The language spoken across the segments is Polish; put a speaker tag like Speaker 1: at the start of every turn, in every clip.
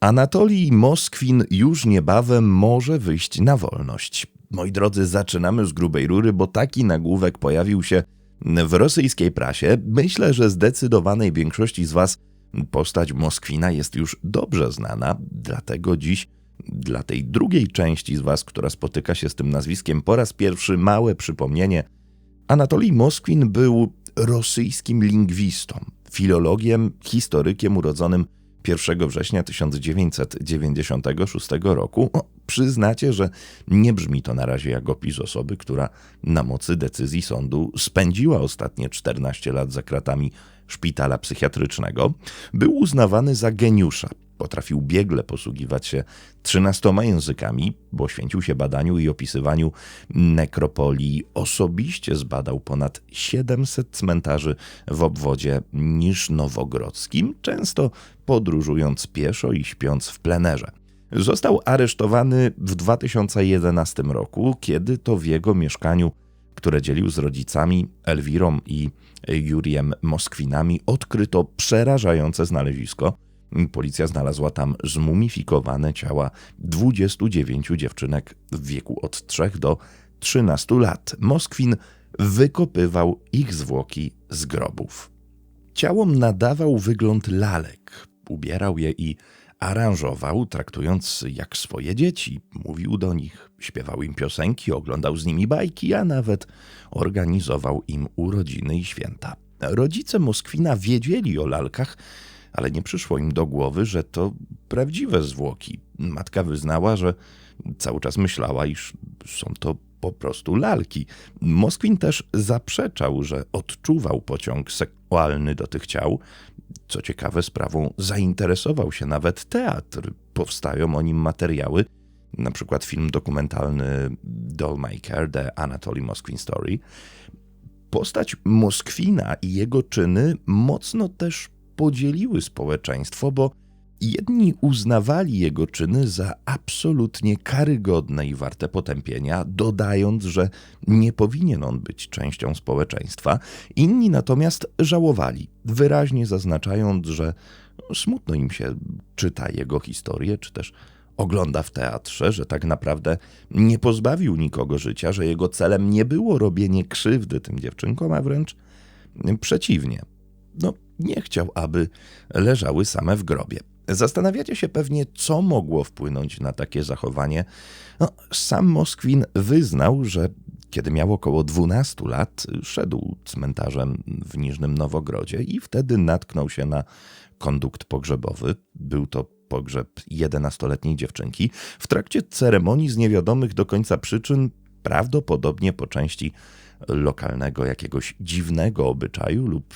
Speaker 1: Anatolii Moskwin już niebawem może wyjść na wolność. Moi drodzy, zaczynamy z grubej rury, bo taki nagłówek pojawił się w rosyjskiej prasie. Myślę, że zdecydowanej większości z Was postać Moskwina jest już dobrze znana, dlatego dziś dla tej drugiej części z Was, która spotyka się z tym nazwiskiem po raz pierwszy, małe przypomnienie. Anatolij Moskwin był rosyjskim lingwistą, filologiem, historykiem urodzonym 1 września 1996 roku. O, przyznacie, że nie brzmi to na razie jak opis osoby, która na mocy decyzji sądu spędziła ostatnie 14 lat za kratami szpitala psychiatrycznego. Był uznawany za geniusza, Potrafił biegle posługiwać się trzynastoma językami, poświęcił się badaniu i opisywaniu nekropolii. Osobiście zbadał ponad 700 cmentarzy w obwodzie Niżnowogrodzkim, często podróżując pieszo i śpiąc w plenerze. Został aresztowany w 2011 roku, kiedy to w jego mieszkaniu, które dzielił z rodzicami Elwirą i Juriem Moskwinami, odkryto przerażające znalezisko – Policja znalazła tam zmumifikowane ciała 29 dziewczynek w wieku od 3 do 13 lat. Moskwin wykopywał ich zwłoki z grobów. Ciałom nadawał wygląd lalek, ubierał je i aranżował, traktując jak swoje dzieci. Mówił do nich, śpiewał im piosenki, oglądał z nimi bajki, a nawet organizował im urodziny i święta. Rodzice Moskwina wiedzieli o lalkach, ale nie przyszło im do głowy, że to prawdziwe zwłoki. Matka wyznała, że cały czas myślała, iż są to po prostu lalki. Moskwin też zaprzeczał, że odczuwał pociąg seksualny do tych ciał. Co ciekawe, sprawą zainteresował się nawet teatr. Powstają o nim materiały, na przykład film dokumentalny Dollmaker, The Anatoly Moskwin Story. Postać Moskwina i jego czyny mocno też podzieliły społeczeństwo, bo jedni uznawali jego czyny za absolutnie karygodne i warte potępienia, dodając, że nie powinien on być częścią społeczeństwa, inni natomiast żałowali, wyraźnie zaznaczając, że smutno im się czyta jego historię, czy też ogląda w teatrze, że tak naprawdę nie pozbawił nikogo życia, że jego celem nie było robienie krzywdy tym dziewczynkom, a wręcz przeciwnie. No, nie chciał, aby leżały same w grobie. Zastanawiacie się pewnie, co mogło wpłynąć na takie zachowanie. No, sam Moskwin wyznał, że kiedy miał około 12 lat, szedł cmentarzem w Niżnym Nowogrodzie i wtedy natknął się na kondukt pogrzebowy. Był to pogrzeb 11-letniej dziewczynki. W trakcie ceremonii z niewiadomych do końca przyczyn, prawdopodobnie po części lokalnego jakiegoś dziwnego obyczaju lub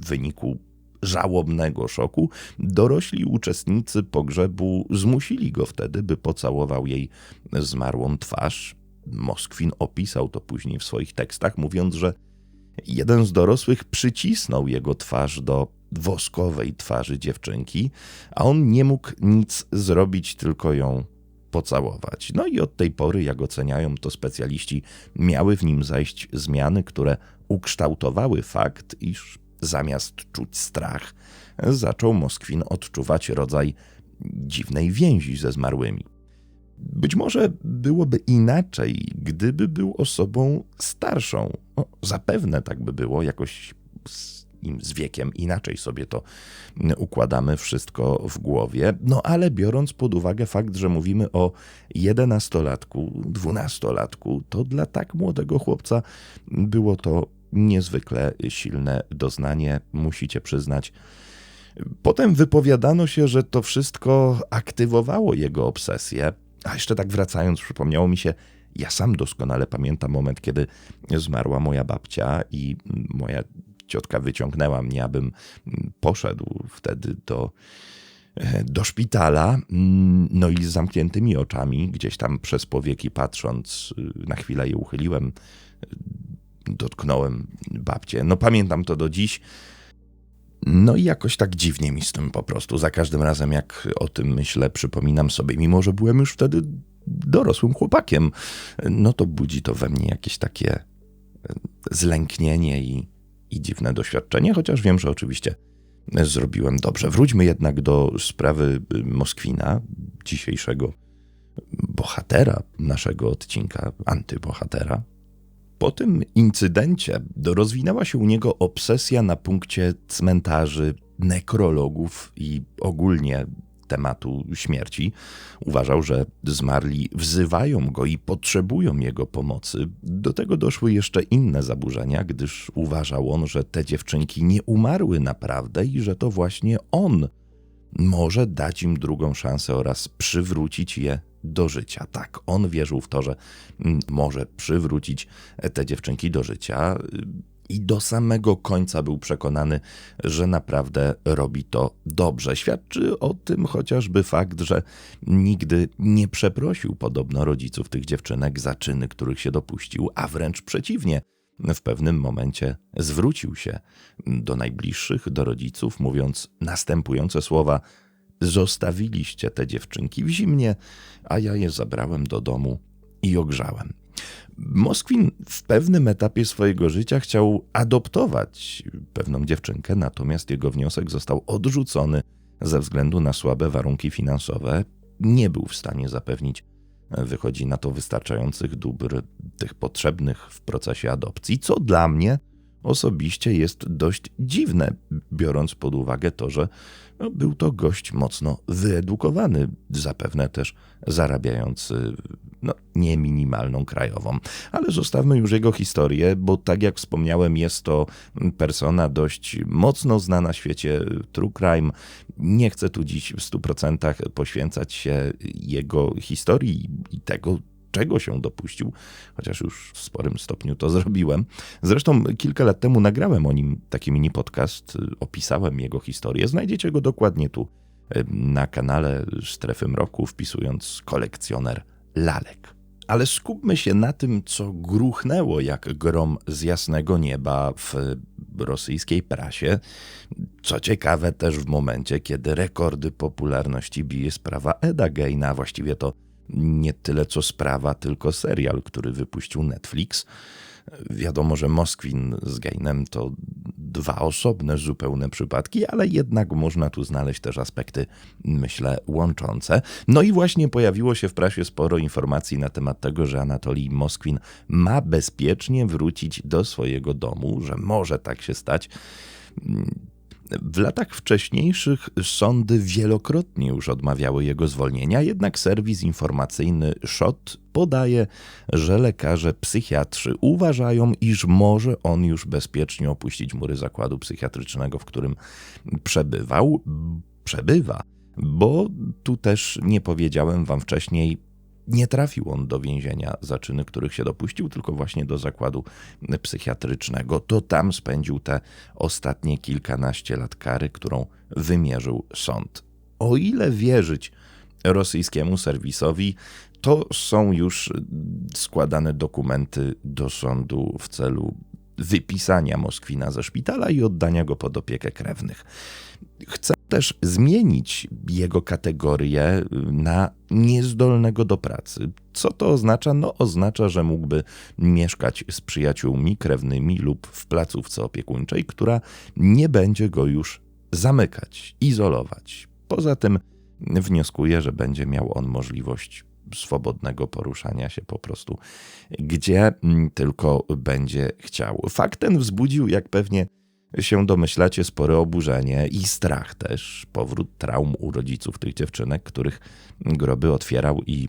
Speaker 1: w wyniku żałobnego szoku, dorośli uczestnicy pogrzebu zmusili go wtedy, by pocałował jej zmarłą twarz. Moskwin opisał to później w swoich tekstach, mówiąc, że jeden z dorosłych przycisnął jego twarz do woskowej twarzy dziewczynki, a on nie mógł nic zrobić, tylko ją pocałować. No i od tej pory, jak oceniają to specjaliści, miały w nim zajść zmiany, które ukształtowały fakt, iż Zamiast czuć strach, zaczął Moskwin odczuwać rodzaj dziwnej więzi ze zmarłymi. Być może byłoby inaczej, gdyby był osobą starszą. No, zapewne tak by było, jakoś z, z wiekiem inaczej sobie to układamy wszystko w głowie. No ale biorąc pod uwagę fakt, że mówimy o jedenastolatku, dwunastolatku, to dla tak młodego chłopca było to niezwykle silne doznanie, musicie przyznać. Potem wypowiadano się, że to wszystko aktywowało jego obsesję. A jeszcze tak wracając, przypomniało mi się, ja sam doskonale pamiętam moment, kiedy zmarła moja babcia i moja ciotka wyciągnęła mnie, abym poszedł wtedy do, do szpitala, no i z zamkniętymi oczami, gdzieś tam przez powieki patrząc, na chwilę je uchyliłem, dotknąłem babcię. No pamiętam to do dziś. No i jakoś tak dziwnie mi z tym po prostu. Za każdym razem, jak o tym myślę, przypominam sobie, mimo że byłem już wtedy dorosłym chłopakiem, no to budzi to we mnie jakieś takie e, zlęknienie i, i dziwne doświadczenie, chociaż wiem, że oczywiście zrobiłem dobrze. Wróćmy jednak do sprawy Moskwina, dzisiejszego bohatera naszego odcinka, antybohatera. Po tym incydencie rozwinęła się u niego obsesja na punkcie cmentarzy, nekrologów i ogólnie tematu śmierci. Uważał, że zmarli wzywają go i potrzebują jego pomocy. Do tego doszły jeszcze inne zaburzenia, gdyż uważał on, że te dziewczynki nie umarły naprawdę i że to właśnie on może dać im drugą szansę oraz przywrócić je do życia. Tak, on wierzył w to, że mm, może przywrócić te dziewczynki do życia i do samego końca był przekonany, że naprawdę robi to dobrze. Świadczy o tym chociażby fakt, że nigdy nie przeprosił podobno rodziców tych dziewczynek za czyny, których się dopuścił, a wręcz przeciwnie. W pewnym momencie zwrócił się do najbliższych, do rodziców, mówiąc następujące słowa: Zostawiliście te dziewczynki w zimnie, a ja je zabrałem do domu i ogrzałem. Moskwin w pewnym etapie swojego życia chciał adoptować pewną dziewczynkę, natomiast jego wniosek został odrzucony ze względu na słabe warunki finansowe. Nie był w stanie zapewnić, wychodzi na to, wystarczających dóbr, tych potrzebnych w procesie adopcji, co dla mnie osobiście jest dość dziwne, biorąc pod uwagę to, że no, był to gość mocno wyedukowany, zapewne też zarabiający no, nie minimalną krajową. Ale zostawmy już jego historię, bo tak jak wspomniałem, jest to persona dość mocno znana na świecie true crime. Nie chcę tu dziś w 100% poświęcać się jego historii i tego, czego się dopuścił, chociaż już w sporym stopniu to zrobiłem. Zresztą kilka lat temu nagrałem o nim taki mini podcast, opisałem jego historię. Znajdziecie go dokładnie tu na kanale Strefy Mroku, wpisując kolekcjoner lalek. Ale skupmy się na tym, co gruchnęło jak grom z jasnego nieba w rosyjskiej prasie. Co ciekawe, też w momencie, kiedy rekordy popularności bije sprawa Eda Geina, właściwie to nie tyle co sprawa, tylko serial, który wypuścił Netflix. Wiadomo, że Moskwin z Gainem to dwa osobne, zupełne przypadki, ale jednak można tu znaleźć też aspekty, myślę, łączące. No i właśnie pojawiło się w prasie sporo informacji na temat tego, że Anatolij Moskwin ma bezpiecznie wrócić do swojego domu, że może tak się stać. W latach wcześniejszych sądy wielokrotnie już odmawiały jego zwolnienia, jednak serwis informacyjny SHOT podaje, że lekarze psychiatrzy uważają, iż może on już bezpiecznie opuścić mury zakładu psychiatrycznego, w którym przebywał. Przebywa, bo tu też nie powiedziałem wam wcześniej, nie trafił on do więzienia za czyny, których się dopuścił, tylko właśnie do zakładu psychiatrycznego. To tam spędził te ostatnie kilkanaście lat kary, którą wymierzył sąd. O ile wierzyć rosyjskiemu serwisowi, to są już składane dokumenty do sądu w celu wypisania Moskwina ze szpitala i oddania go pod opiekę krewnych. Chcę też zmienić jego kategorię na niezdolnego do pracy. Co to oznacza? No, oznacza, że mógłby mieszkać z przyjaciółmi krewnymi lub w placówce opiekuńczej, która nie będzie go już zamykać, izolować. Poza tym wnioskuję, że będzie miał on możliwość swobodnego poruszania się po prostu, gdzie tylko będzie chciał. Fakt ten wzbudził, jak pewnie się domyślacie, spore oburzenie i strach też. Powrót traum u rodziców tych dziewczynek, których groby otwierał i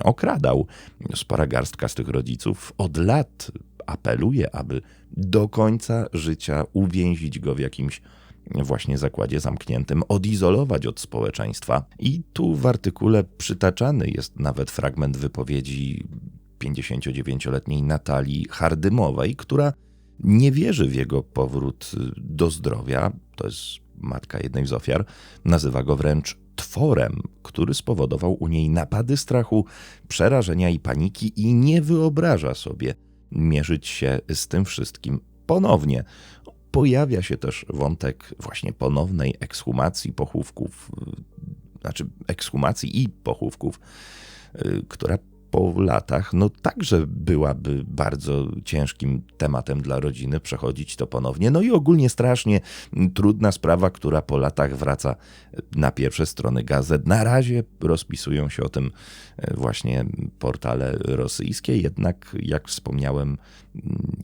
Speaker 1: okradał. Spora garstka z tych rodziców od lat apeluje, aby do końca życia uwięzić go w jakimś właśnie zakładzie zamkniętym, odizolować od społeczeństwa. I tu w artykule przytaczany jest nawet fragment wypowiedzi 59-letniej Natalii Hardymowej, która nie wierzy w jego powrót do zdrowia. To jest matka jednej z ofiar. Nazywa go wręcz tworem, który spowodował u niej napady strachu, przerażenia i paniki, i nie wyobraża sobie mierzyć się z tym wszystkim ponownie. Pojawia się też wątek właśnie ponownej ekshumacji pochówków, znaczy ekshumacji i pochówków, y, która po latach, no także byłaby bardzo ciężkim tematem dla rodziny przechodzić to ponownie. No i ogólnie strasznie trudna sprawa, która po latach wraca na pierwsze strony gazet. Na razie rozpisują się o tym e, właśnie portale rosyjskie, jednak jak wspomniałem,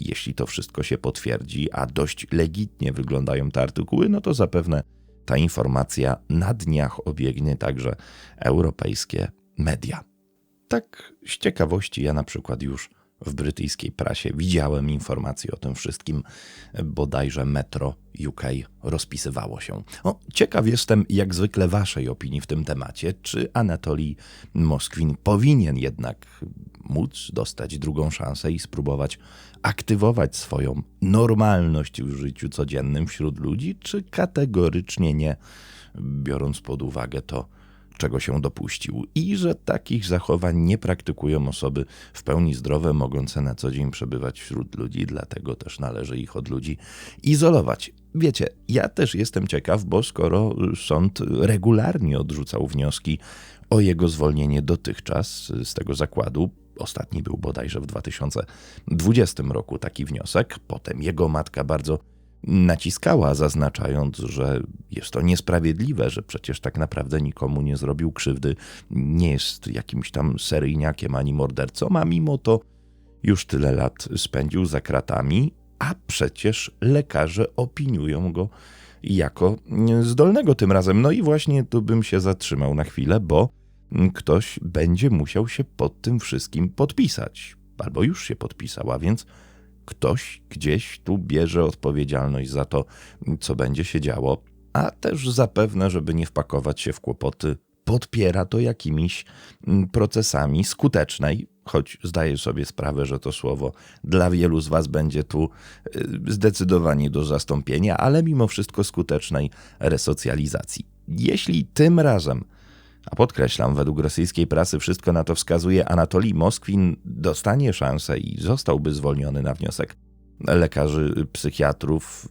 Speaker 1: jeśli to wszystko się potwierdzi, a dość legitnie wyglądają te artykuły, no to zapewne ta informacja na dniach obiegnie także europejskie media. Tak z ciekawości ja na przykład już w brytyjskiej prasie widziałem informacje o tym wszystkim, bodajże Metro UK rozpisywało się. O, ciekaw jestem jak zwykle waszej opinii w tym temacie, czy Anatolii Moskwin powinien jednak móc dostać drugą szansę i spróbować aktywować swoją normalność w życiu codziennym wśród ludzi, czy kategorycznie nie, biorąc pod uwagę to, czego się dopuścił i że takich zachowań nie praktykują osoby w pełni zdrowe, mogące na co dzień przebywać wśród ludzi, dlatego też należy ich od ludzi izolować. Wiecie, ja też jestem ciekaw, bo skoro sąd regularnie odrzucał wnioski o jego zwolnienie dotychczas z tego zakładu, ostatni był bodajże w 2020 roku taki wniosek, potem jego matka bardzo naciskała, zaznaczając, że jest to niesprawiedliwe, że przecież tak naprawdę nikomu nie zrobił krzywdy, nie jest jakimś tam seryjniakiem ani mordercą, a mimo to już tyle lat spędził za kratami, a przecież lekarze opiniują go jako zdolnego tym razem. No i właśnie tu bym się zatrzymał na chwilę, bo ktoś będzie musiał się pod tym wszystkim podpisać, albo już się podpisał, a więc ktoś gdzieś tu bierze odpowiedzialność za to, co będzie się działo, a też zapewne, żeby nie wpakować się w kłopoty, podpiera to jakimiś mm, procesami skutecznej, choć zdaję sobie sprawę, że to słowo dla wielu z Was będzie tu y, zdecydowanie do zastąpienia, ale mimo wszystko skutecznej resocjalizacji. Jeśli tym razem a podkreślam, według rosyjskiej prasy wszystko na to wskazuje, Anatolii Moskwin dostanie szansę i zostałby zwolniony na wniosek lekarzy, psychiatrów,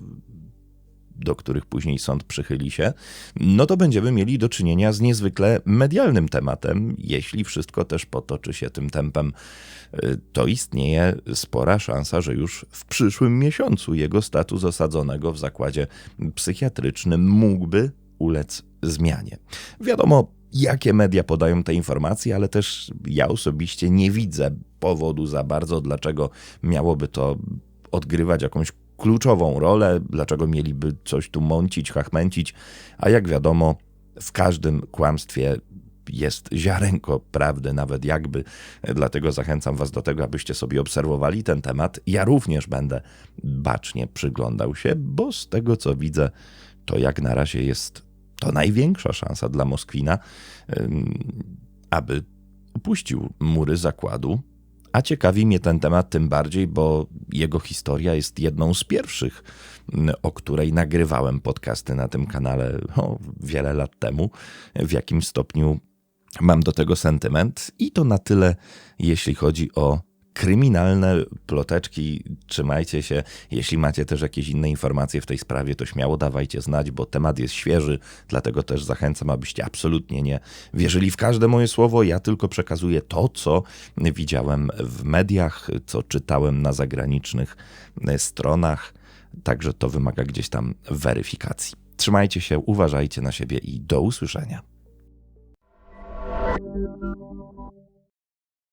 Speaker 1: do których później sąd przychyli się, no to będziemy mieli do czynienia z niezwykle medialnym tematem. Jeśli wszystko też potoczy się tym tempem, to istnieje spora szansa, że już w przyszłym miesiącu jego status osadzonego w zakładzie psychiatrycznym mógłby ulec zmianie. Wiadomo, jakie media podają te informacje, ale też ja osobiście nie widzę powodu za bardzo, dlaczego miałoby to odgrywać jakąś kluczową rolę, dlaczego mieliby coś tu mącić, chachmęcić, a jak wiadomo, w każdym kłamstwie jest ziarenko prawdy, nawet jakby. Dlatego zachęcam Was do tego, abyście sobie obserwowali ten temat. Ja również będę bacznie przyglądał się, bo z tego co widzę, to jak na razie jest to największa szansa dla Moskwina, aby opuścił mury zakładu. A ciekawi mnie ten temat tym bardziej, bo jego historia jest jedną z pierwszych, o której nagrywałem podcasty na tym kanale o, wiele lat temu. W jakim stopniu mam do tego sentyment, i to na tyle, jeśli chodzi o kryminalne ploteczki. Trzymajcie się. Jeśli macie też jakieś inne informacje w tej sprawie, to śmiało dawajcie znać, bo temat jest świeży, dlatego też zachęcam, abyście absolutnie nie wierzyli w każde moje słowo. Ja tylko przekazuję to, co widziałem w mediach, co czytałem na zagranicznych stronach, także to wymaga gdzieś tam weryfikacji. Trzymajcie się, uważajcie na siebie i do usłyszenia.